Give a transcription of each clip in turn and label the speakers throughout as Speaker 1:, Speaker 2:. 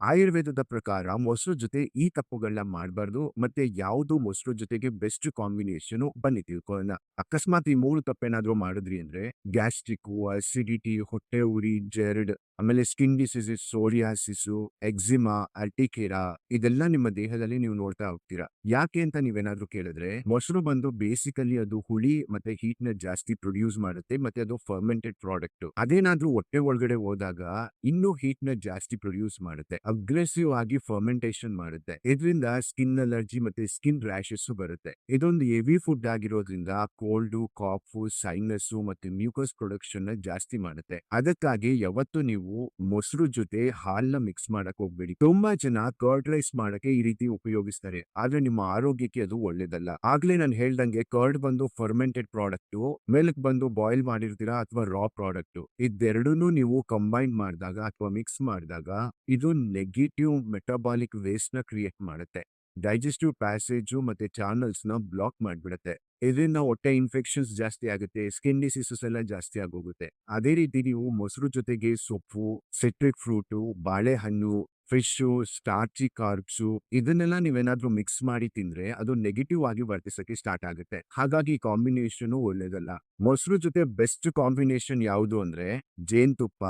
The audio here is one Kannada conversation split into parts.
Speaker 1: ಆಯುರ್ವೇದದ ಪ್ರಕಾರ ಮೊಸರು ಜೊತೆ ಈ ತಪ್ಪುಗಳನ್ನ ಮಾಡಬಾರ್ದು, ಮತ್ತೆ ಯಾವುದು ಮೊಸರು ಜೊತೆಗೆ ಬೆಸ್ಟ್ ಕಾಂಬಿನೇಷನ್ ಬನ್ನಿ ತಿಳ್ಕೊಳ್ಳೋಣ. ಅಕಸ್ಮಾತ್ ಈ ಮೂರು ತಪ್ಪೇನಾದ್ರೂ ಮಾಡಿದ್ರಿ ಅಂದ್ರೆ ಗ್ಯಾಸ್ಟ್ರಿಕ್, ಅಸಿಡಿಟಿ, ಹೊಟ್ಟೆ ಉರಿ, ಜೆರ್ಡ್ ಆಮೇಲೆ skin diseases, psoriasis, eczema urticaria ಇದೆಲ್ಲ ನಿಮ್ಮ ದೇಹದಲ್ಲಿ ನೀವು ನೋಡ್ತಾ ಹೋಗ್ತೀರಾ. ಯಾಕೆ ಅಂತ ನೀವೇನಾದ್ರೂ ಕೇಳಿದ್ರೆ, ಮೊಸರು ಬಂದು ಬೇಸಿಕಲಿ ಅದು ಹುಳಿ ಮತ್ತೆ ಹೀಟ್ನ ಜಾಸ್ತಿ ಪ್ರೊಡ್ಯೂಸ್ ಮಾಡುತ್ತೆ ಮತ್ತೆ ಅದು ಫರ್ಮೆಂಟೆಡ್ ಪ್ರಾಡಕ್ಟ್ ಅದೇನಾದ್ರೂ ಹೊಟ್ಟೆ ಒಳಗಡೆ ಹೋದಾಗ ಇನ್ನೂ ಹೀಟ್ನ ಜಾಸ್ತಿ ಪ್ರೊಡ್ಯೂಸ್ ಮಾಡುತ್ತೆ. ಅಗ್ರೆಸಿವ್ ಆಗಿ ಫರ್ಮೆಂಟೇಶನ್ ಮಾಡುತ್ತೆ. ಇದರಿಂದ ಸ್ಕಿನ್ ಅಲರ್ಜಿ ಮತ್ತೆ ಸ್ಕಿನ್ ರ್ಯಾಶಸ್ ಬರುತ್ತೆ. ಇದೊಂದು ಹೆವಿ ಫುಡ್ ಆಗಿರೋದ್ರಿಂದ ಕೋಲ್ಡ್ ಕಾಫ್ ಸೈನಸ್ ಮತ್ತೆ ಮ್ಯೂಕಸ್ ಪ್ರೊಡಕ್ಷನ್ ಜಾಸ್ತಿ ಮಾಡುತ್ತೆ. ಅದಕ್ಕಾಗಿ ಯಾವತ್ತು ನೀವು ಮೊಸರು ಜೊತೆ ಹಾಲ್ನ ಮಿಕ್ಸ್ ಮಾಡಕ್ ಹೋಗ್ಬೇಡಿ. ತುಂಬಾ ಜನ ಕರ್ಡ್ ರೈಸ್ ಮಾಡಕ್ಕೆ ಈ ರೀತಿ ಉಪಯೋಗಿಸ್ತಾರೆ. ಆದ್ರೆ ನಿಮ್ಮ ಆರೋಗ್ಯಕ್ಕೆ ಅದು ಒಳ್ಳೇದಲ್ಲ. ಆಗ್ಲೇ ನಾನು ಹೇಳ್ದಂಗೆ ಕರ್ಡ್ ಬಂದು ಫರ್ಮೆಂಟೆಡ್ ಪ್ರಾಡಕ್ಟ್ ಮಿಲ್ಕ್ ಬಂದು ಬಾಯ್ಲ್ ಮಾಡಿರ್ತೀರಾ ಅಥವಾ ರಾ ಪ್ರಾಡಕ್ಟ್ ಇದೆರಡೂ ನೀವು ಕಂಬೈನ್ ಮಾಡಿದಾಗ ಅಥವಾ ಮಿಕ್ಸ್ ಮಾಡಿದಾಗ ಇದು ನೆಗೆಟಿವ್ ಮೆಟಬಾಲಿಕ್ ವೇಸ್ಟ್ನ ಕ್ರಿಯೇಟ್ ಮಾಡುತ್ತೆ. ಡೈಜೆಸ್ಟಿವ್ ಪ್ಯಾಸೇಜು ಮತ್ತು ಚಾನಲ್ಸ್ನ ಬ್ಲಾಕ್ ಮಾಡಿಬಿಡುತ್ತೆ. ಇದರಿಂದ ಹೊಟ್ಟೆ ಇನ್ಫೆಕ್ಷನ್ಸ್ ಜಾಸ್ತಿ ಆಗುತ್ತೆ ಸ್ಕಿನ್ ಡಿಸೀಸಸ್ ಎಲ್ಲ ಜಾಸ್ತಿ ಆಗೋಗುತ್ತೆ. ಅದೇ ರೀತಿ ನೀವು ಮೊಸರು ಜೊತೆಗೆ ಸೊಪ್ಪು ಸಿಟ್ರಿಕ್ ಫ್ರೂಟು ಬಾಳೆಹಣ್ಣು ಫಿಶು ಸ್ಟಾರ್ಚಿ ಕಾರ್ಬ್ಸು ಇದನ್ನೆಲ್ಲ ನೀವೇನಾದ್ರೂ ಮಿಕ್ಸ್ ಮಾಡಿ ತಿಂದ್ರೆ ಅದು ನೆಗೆಟಿವ್ ಆಗಿ ವರ್ತಿಸಕ್ಕೆ ಸ್ಟಾರ್ಟ್ ಆಗುತ್ತೆ. ಹಾಗಾಗಿ ಕಾಂಬಿನೇಷನ್ ಒಳ್ಳೇದಲ್ಲ. ಮೊಸರು ಜೊತೆ ಬೆಸ್ಟ್ ಕಾಂಬಿನೇಷನ್ ಯಾವುದು ಅಂದ್ರೆ ಜೇನುತುಪ್ಪ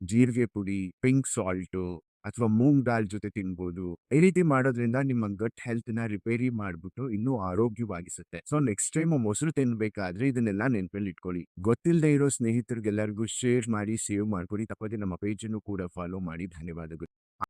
Speaker 1: ಜೀರಿಗೆ ಪುಡಿ ಪಿಂಕ್ ಸಾಲ್ಟು ಅಥವಾ ಮೂಂಗ್ ದಾಲ್ ಜೊತೆ ತಿನ್ಬೋದು. ಈ ರೀತಿ ಮಾಡೋದ್ರಿಂದ ನಿಮ್ಮ ಗಟ್ ಹೆಲ್ತ್ನ ರಿಪೇರಿ ಮಾಡ್ಬಿಟ್ಟು ಇನ್ನೂ ಆರೋಗ್ಯವಾಗಿಸುತ್ತೆ. ಸೊ, ನೆಕ್ಸ್ಟ್ ಟೈಮ್ ಮೊಸರು ತಿನ್ಬೇಕಾದ್ರೆ ಇದನ್ನೆಲ್ಲ ನೆನಪಲ್ಲಿ ಇಟ್ಕೊಳ್ಳಿ ಗೊತ್ತಿಲ್ಲದೆ ಇರೋ ಸ್ನೇಹಿತರಿಗೆಲ್ಲರಿಗೂ ಶೇರ್ ಮಾಡಿ, ಸೇವ್ ಮಾಡ್ಕೊಡಿ. ತಪ್ಪದೆ ನಮ್ಮ ಪೇಜನ್ನು ಕೂಡ ಫಾಲೋ ಮಾಡಿ. ಧನ್ಯವಾದಗಳು.